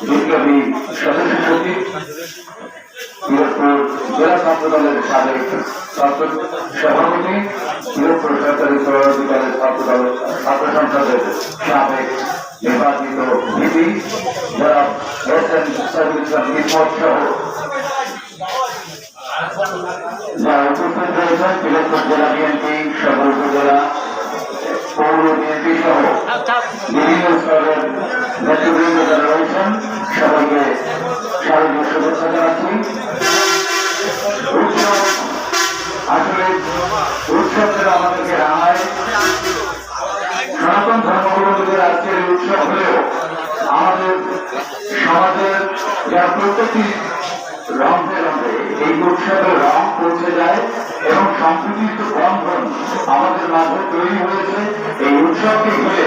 বিপ্লবী পিরোজপুর জেলা ছাত্র দলের সাবেক সভাপতি পিরোজপুর সরকারি সভাপতি দলের ছাত্র সংসদের সাবেক নির্বাচিত ভিপি যারা সাইদুল সহ উৎসব আসলে উৎসব যেন আমাদেরকে রামায় সনাতন এই উৎসব হলেও আমাদের সমাজের এই উৎসবের রং পৌঁছে যায় এবং সম্প্রীতির আমাদের মাঝে তৈরি হয়েছে এই উৎসবকে ঘিরে।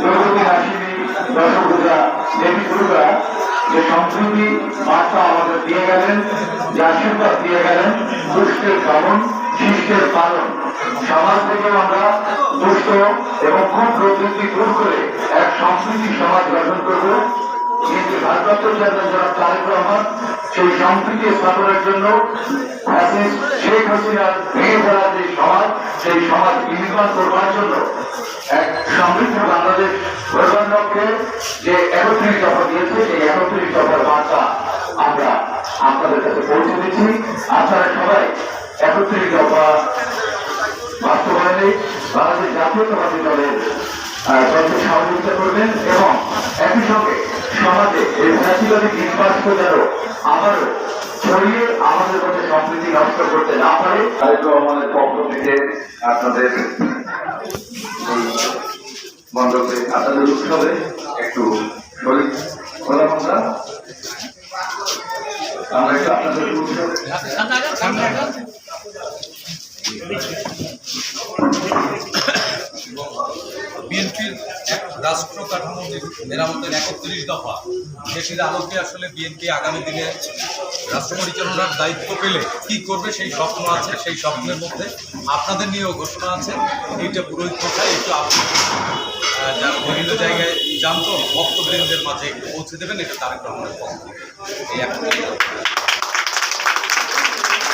দ্রৌপদী হাসিনী দশপূজা দেবী দুর্গা যে সম্প্রীতি বার্তা আমাদের দিয়ে গেলেন, যে আশীর্বাদ দিয়ে গেলেন, দুষ্টের দমন শিষ্টের পালন। সমাজ থেকে আমরা দুষ্ট এবং খুব প্রবৃত্তি দূর করে এক সম্প্রীতি সমাজ গঠন করব। কিন্তু ভারপ্রাপ্ত চেয়ারম্যান যারা তারেক রহমান সেই স্থাপনের জন্য শেখ হাসিনার ভেঙে ফেলা যে সমাজ, সেই সমাজ বিনির্মাণ করবার জন্য এক সমৃদ্ধ বাংলাদেশ গড়বার লক্ষ্যে যে একত্রিশ দফা দিয়েছে, সেই একত্রিশ দফার বার্তা আমরা আপনাদের কাছে পৌঁছে দিচ্ছি। আপনারা সবাই একত্রিশ দফা বাস্তবায়নে বাংলাদেশ জাতীয়তাবাদী দলের দলকে সহযোগিতা করবেন এবং একই সঙ্গে সমাজে এই ফ্যাসিবাদী নির্বাচিত যেন আবারও ছড়িয়ে আমাদের মধ্যে সম্প্রীতি নষ্ট করতে না পারে। তারেক আমাদের পক্ষ থেকে আপনাদের এই মণ্ডপে, আপনাদের উৎসবে একটু শরীর খোলা কথা আমরা একটু আপনাদের উৎসবে বিএনপির এক রাষ্ট্র কাঠামো মেরামতের একত্রিশ দফা, সেটির আলোকে আসলে বিএনপি আগামী দিনে রাষ্ট্র পরিচালনার দায়িত্ব পেলে কি করবে সেই স্বপ্ন আছে, সেই স্বপ্নের মধ্যে আপনাদের নিয়েও ঘোষণা আছে এইটা পুরোহিত কোথায় একটু আপনি যারা বিভিন্ন জায়গায় জানতো ভক্তবৃন্দের মাঝে পৌঁছে দেবেন, এটা তারেক রহমানের এই দফা।